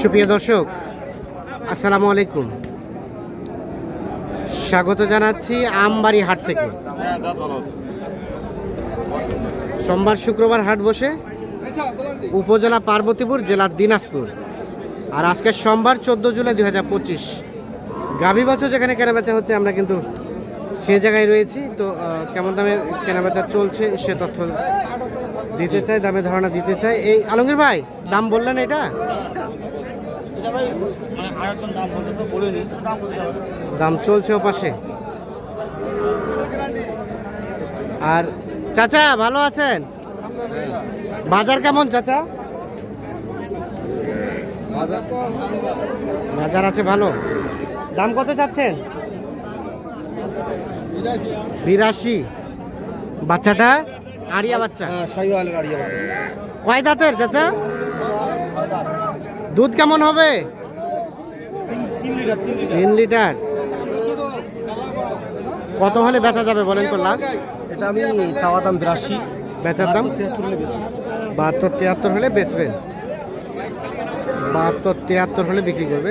সুপ্রিয় দর্শক, আসসালামু আলাইকুম। স্বাগত জানাচ্ছি আমবাড়ি হাট থেকে। সোমবার শুক্রবার হাট বসে উপজেলা পার্বতীপুর জেলা দিনাজপুর। আর আজকের সোমবার চোদ্দ জুলাই দুই হাজার পঁচিশ। গাভী বছর যেখানে কেনাবেচা হচ্ছে, আমরা কিন্তু সে জায়গায় রয়েছি। তো কেমন দামে কেনাবেচা চলছে সে তথ্য দিতে চাই, দামে ধারণা দিতে চাই। এই আলমগীর ভাই, দাম বললেন এটা? মানে আরেকজন দাম বলতে বলিনি। দাম দাম চলছে ও পাশে আর চাচা ভালো আছেন? বাজার কেমন চাচা? বাজার আছে ভালো। দাম কত চাচ্ছেন? বিরাশি। বাচ্চাটা? আরিয়া বাচ্চা। হ্যাঁ গাড়ি কয় দাঁতের চাচা? দুধ কেমন হবে? তিন লিটার কত হলে বেচা যাবে বলেন তো লাস্ট এটা আমি চাওয়া দাম বিরাশি। বেচার দাম? বাহাত্তর তিয়াত্তর হলে বেচবেন বাহাত্তর তিয়াত্তর হলে বিক্রি করবে?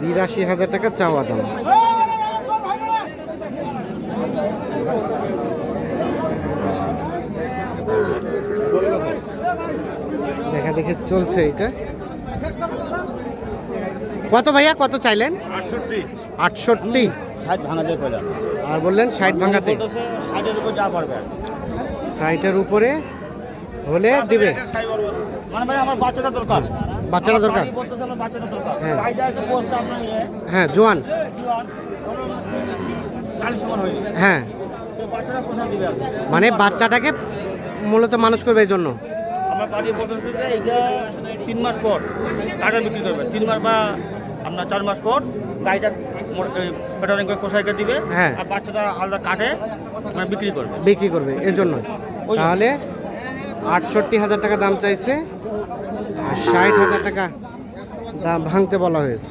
বিরাশি হাজার টাকা চাওয়া দাম। দেখা দেখে চলছে এটা। কত ভাইয়া? কত চাইলেন? আটষট্টি। আটষট্টি। ষাট ভাঙা যায় কয়লা আর বললেন ষাট ভাঙাতে। ষাটের উপর যা পারবে ষাটের উপরে হলে দিবে। মানে ভাই আমার বাচ্চাটা দরকার। বাচ্চাটা দরকার। হ্যাঁ। গাড়িটা একটা পোস্ট আপনার নিয়ে হ্যাঁ জোয়ান। হয়ে হ্যাঁ। মানে বাচ্চাটাকে মূলত মানুষ করবে এই জন্য। আমার বাড়ি বলতেছে যে এইটা তিন মাস পর কাটা বিক্রি করবে। তিন মাস বা আপনার চার মাস পর গাড়িটা পেটারিং করে কোষাইকে দিবে হ্যাঁ। আর বাচ্চাটা আলাদা কাটে মানে বিক্রি করবে। বিক্রি করবে এর জন্য। তাহলে আটষট্টি হাজার টাকা দাম চাইছে আর ষাট হাজার টাকা দাম ভাঙতে বলা হয়েছে।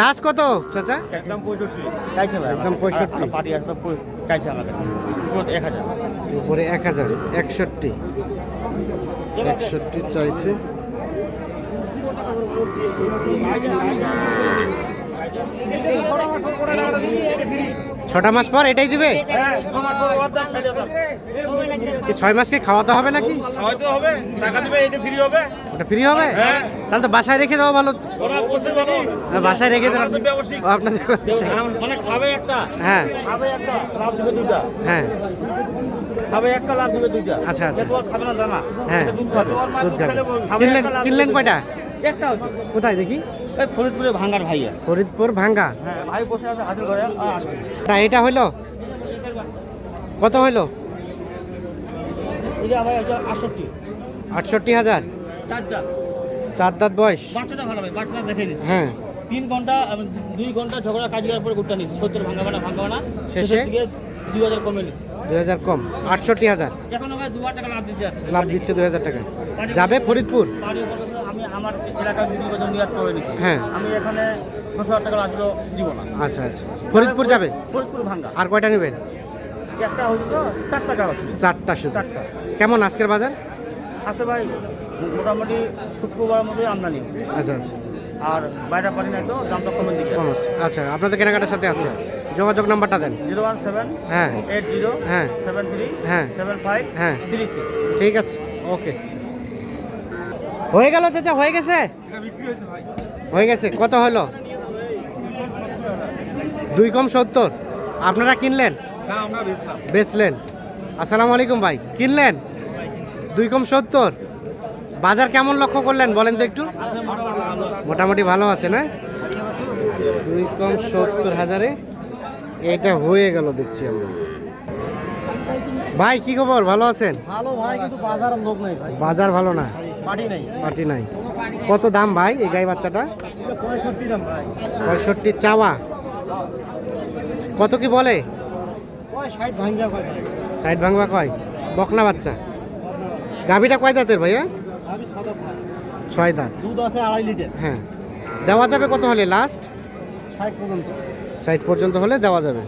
লাস্ট কত চাচা? একদম পঁয়ষট্টি। চাইছে ভাই। একদম 65 পার্টি আসবে চাইছে পুরো এক হাজার। উপরে এক হাজার একষট্টি। একষট্টি চাইছে। ছটা মাস পর এটাই দিবে হ্যাঁ ছ মাস কি খাওয়াতে হবে নাকি হয়তো হবে টাকা দিবে এটা ফ্রি হবে ওটা ফ্রি হবে হ্যাঁ। তাহলে তো বাসায় রেখে দেওয়া ভালো বাসায় রেখে দেওয়া আপনাদের মানে খাবে একটা হ্যাঁ খাবে একটা লাভ দিবে দুইটা হ্যাঁ খাবে একটা লাভ দিবে দুইটা আচ্ছা, আচ্ছা। যে খাবে না দানা হ্যাঁ। দুধ খাবে দুধ খাবে খাবে কিনলেন কিনলেন কয়টা। একটা হচ্ছে কোথায় দেখি? এই ফরিদপুরে ভাঙ্গার ভাইয়া। ফরিদপুর ভাঙ্গা। হ্যাঁ ভাই বসে আছে হাজির করে তা এটা হইল? কত হইল? এই যে ভাই আটষট্টি। আটষট্টি হাজার। চারটা চার দাঁত বয়স। বাচ্চাটা ভালো ভাই বাচ্চাটা দেখে নিচ্ছি হ্যাঁ। তিন ঘণ্টা দুই ঘণ্টা ঝগড়া কাজ করার পরে গুটটা নিচ্ছি সত্তর না ভাঙাবে না শেষে? দুই হাজার কমে নিচ্ছি দুই হাজার কম আটষট্টি হাজার। এখনও ভাই দু হাজার টাকা লাভ দিতে যাচ্ছে। লাভ দিচ্ছে দুই হাজার টাকা যাবে ফরিদপুর? আমি আমার এলাকায় হ্যাঁ। আমি এখানে হাজার টাকা লাভ দিব না। আচ্ছা আচ্ছা। ফরিদপুর যাবে? ফরিদপুর ভাঙ্গা। আর কয়টা নেবেন? একটা হচ্ছে তো চার টাকা আছে। চারটা শুধু। চারটা। কেমন আজকের বাজার? আছে ভাই মোটামুটি শুক্রবার মধ্যে আমদানি। আচ্ছা আচ্ছা। আর বাইরে পারি নাই তো দামটা কমে দিকে কম আছে আচ্ছা আপনাদের কেনাকাটার সাথে আছে? যোগাযোগ নাম্বারটা দেন। জিরো ওয়ান সেভেন হ্যাঁ। এইট জিরো হ্যাঁ। সেভেন থ্রি হ্যাঁ। সেভেন ফাইভ হ্যাঁ। Three six. ঠিক আছে ওকে। হয়ে গেল চাচা হয়ে গেছে? বিক্রি হয়েছে ভাই হয়ে গেছে কত হলো? দুই কম সত্তর। আপনারা কিনলেন? না আমরা বেচলাম। বেচলেন। আসসালামু আলাইকুম ভাই কিনলেন? দুই কম সত্তর। বাজার কেমন লক্ষ্য করলেন? বলেন তো একটু। মোটামুটি ভালো আছে না? দুই কম সত্তর হাজারে। এটা হয়ে গেল দেখছি আমরা। ভাই কি খবর? ভালো আছেন? ভালো ভাই কিন্তু বাজারের লোক নাই ভাই। বাজার ভালো না? পাটি নাই। পাটি নাই। কত দাম ভাই এই গাই বাচ্চাটা? পঁয়ষট্টি দাম ভাই। পঁয়ষট্টি চাওয়া। কত কি বলে? ষাট ভাঙবা কয়। বকনা বাচ্চা। গাভিটা কয় দাঁতের ভাইয়া? ছয় দাঁত। দুধ আছে আড়াই লিটার। হ্যাঁ। দেওয়া যাবে কত হলে লাস্ট ষাট পর্যন্ত। সাইড পর্যন্ত হলে দেওয়া যাবে।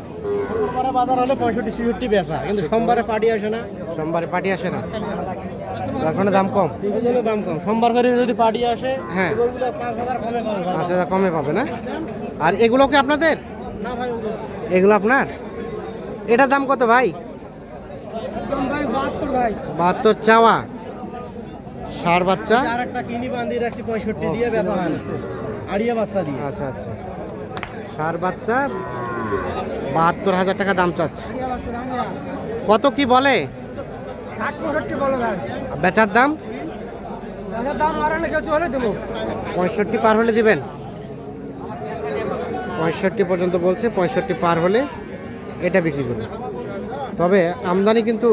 শুক্রবারে বাজার হলে পঁয়ষট্টি ছিষট্টি বেচা। কিন্তু সোমবারে পাটি আসে না। সোমবারে পাটি আসে না। তার কারণে দাম কম। জন্য দাম কম। সোমবার করে যদি পাটি আসে হ্যাঁ। পাঁচ হাজার কমে পাবে। পাঁচ হাজার কমে পাবে না? আর এগুলো কি আপনাদের? না ভাই এগুলো আপনার? এটার দাম কত ভাই? ভাই। বাহাত্তর চাওয়া। ষাড় বাচ্চা? আর একটা কিনি বান্ধি রাখছি পঁয়ষট্টি দিয়ে বেচা হয় আড়িয়া বাচ্চা দিয়ে। আচ্ছা আচ্ছা। ষাড় বাচ্চা বাহাত্তর হাজার টাকা দাম চাচ্ছে। কত কি বলে? ষাট বেচার দাম? দাম আর অনেক কিছু হলে দেবো। পঁয়ষট্টি পার হলে দিবেন? পঁয়ষট্টি পর্যন্ত বলছে পঁয়ষট্টি পার হলে এটা বিক্রি করবে। তবে আমদানি কিন্তু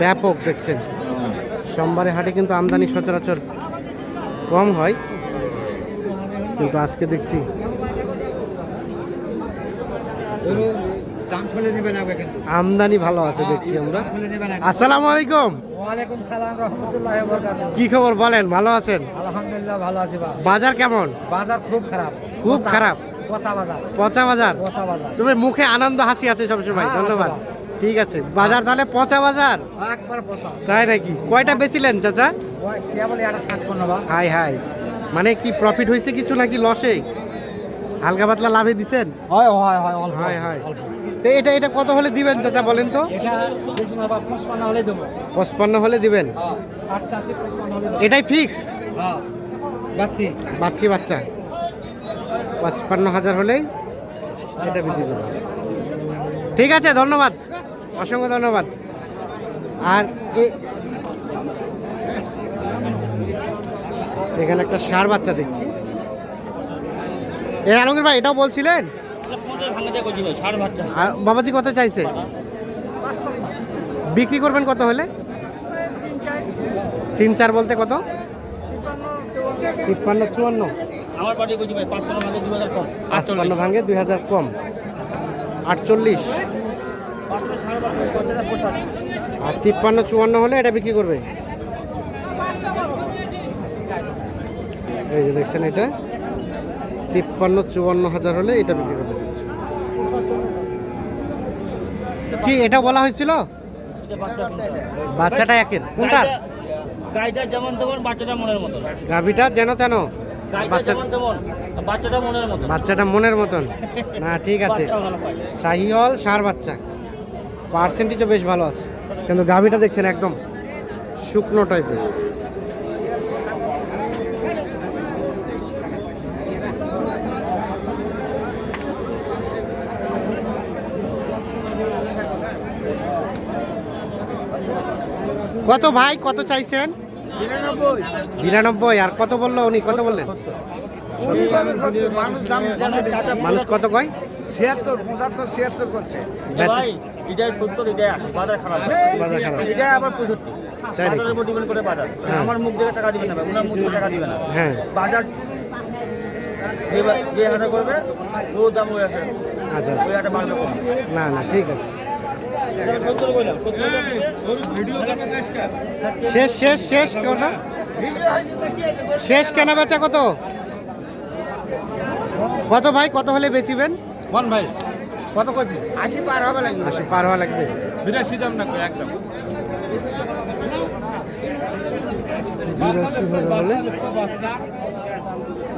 ব্যাপক দেখছেন। সোমবারে হাটে কিন্তু আমদানি সচরাচর কম হয়। কিন্তু আজকে দেখছি। আমদানি ভালো আছে দেখছি আমরা। আসসালামু আলাইকুম। ওয়ালাইকুম সালাম রহমতুল্লাহ কি খবর বলেন ভালো আছেন? আলহামদুলিল্লাহ ভালো আছি বাজার কেমন? বাজার খুব খারাপ। খুব খারাপ। পচা বাজার। পচা বাজার। পচা বাজার। তুমি মুখে আনন্দ হাসি আছে সবসময় হ্যাঁ, ধন্যবাদ। ঠিক আছে। বাজার তাহলে পচা বাজার? একবার পচা। তাই নাকি? কয়টা বেচিলেন চাচা? হাই হাই। মানে কি প্রফিট হয়েছে কিছু নাকি লসে হালকা পাতলা লাভে দিছেন? হয় হয় হয় হয় হয়। তো এটা এটা কত হলে দিবেন চাচা বলেন তো? পঁচপান্ন হলে দিবেন? হ্যাঁ এটাই ফিক্সড হ্যাঁ বাচ্চি বাচ্চা। পঁচপান্ন হাজার হলেই এটা বিক্রি করব। ঠিক আছে ধন্যবাদ। অসংখ্য ধন্যবাদ। আর এখানে একটা সার বাচ্চা দেখছি। এ আলমগীর ভাই এটাও বলছিলেন? আর বাবাজি কত চাইছে? বিক্রি করবেন কত হলে? তিন চার বলতে কত? তিপ্পান্ন চুয়ান্ন। আমার পার্টি করছি ভাই? দু পাঁচপান্ন ভাঙে দুই হাজার কম। আটচল্লিশ। আর তিপ্পান্ন চুয়ান্ন হলে এটা বিক্রি করবে। এই যে দেখছেন এটা। তিপ্পান্ন চুয়ান্ন হাজার হলে এটা বিক্রি করতে চাচ্ছে। কি এটা বলা হয়েছিল? বাচ্চাটা একের। কোনটা? গাইটা যেমন তেমন বাচ্চাটা মনের মতো গাভিটা যেন তেন। বাচ্চা বাচ্চাটা মনের মতো বাচ্চাটা মনের মতন। না ঠিক আছে। শাহিওয়াল সার বাচ্চা। পার্সেন্টেজও বেশ ভালো আছে। কিন্তু গাভিটা দেখছেন একদম শুকনো টাইপের। কত ভাই কত চাইছেন? বিরানব্বই। আর কত বলল উনি? কত বললেন? মানুষ কত কয়? ছিয়াত্তর পঁচাত্তর ছিয়াত্তর করছে। এটাই সত্তর এটাই আশি। বাজার খারাপ। বাজার খারাপ। এটাই আবার পঁয়ষট্টি। বাজারের উপর ডিপেন্ড করে বাজার। হ্যাঁ। আমার মুখ দেখে টাকা দিবে না ভাই ওনার মুখ দেখে টাকা দিবে না। হ্যাঁ। বাজার যে হাটে করবে ও দাম হয়ে আছে আচ্ছা। ওই হাটে মারবে না না ঠিক আছে। শেষ শেষ শেষ কথা শেষ কেনা বেচা কত? কত ভাই? কত হলে বেচিবেন? কোন ভাই। কত করছি আশি পার হবে লাগবে। আশি পার হওয়া লাগবে। বিরাশি দাম না একদম। বিরাশি হলে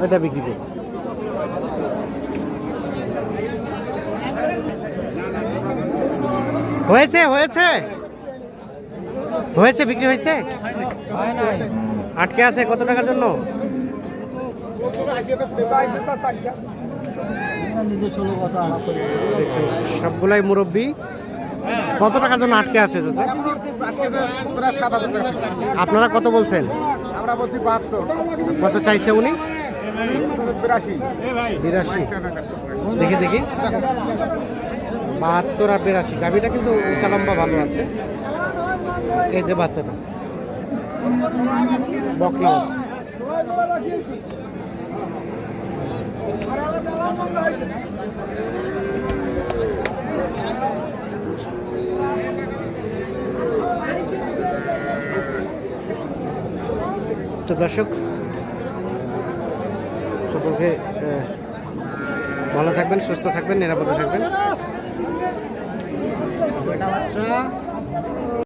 এটা বিক্রি করব। হয়েছে হয়েছে। হয়েছে বিক্রি হয়েছে? আটকে আছে কত টাকার জন্য? দেখছেন সবগুলাই মুরব্বী। কত টাকার জন্য আটকে আছে আপনারা কত বলছেন? আমরা বলছি বাহাত্তর। কত চাইছে উনি? বিরাশি। দেখি দেখি। বাহাত্তর আর বিরাশি। গাভিটা কিন্তু উঁচা লম্বা ভালো আছে। এই যে বাচ্চাটা বকলা বাচ্চা তো দর্শক সকলকে ভালো থাকবেন সুস্থ থাকবেন নিরাপদে থাকবেন।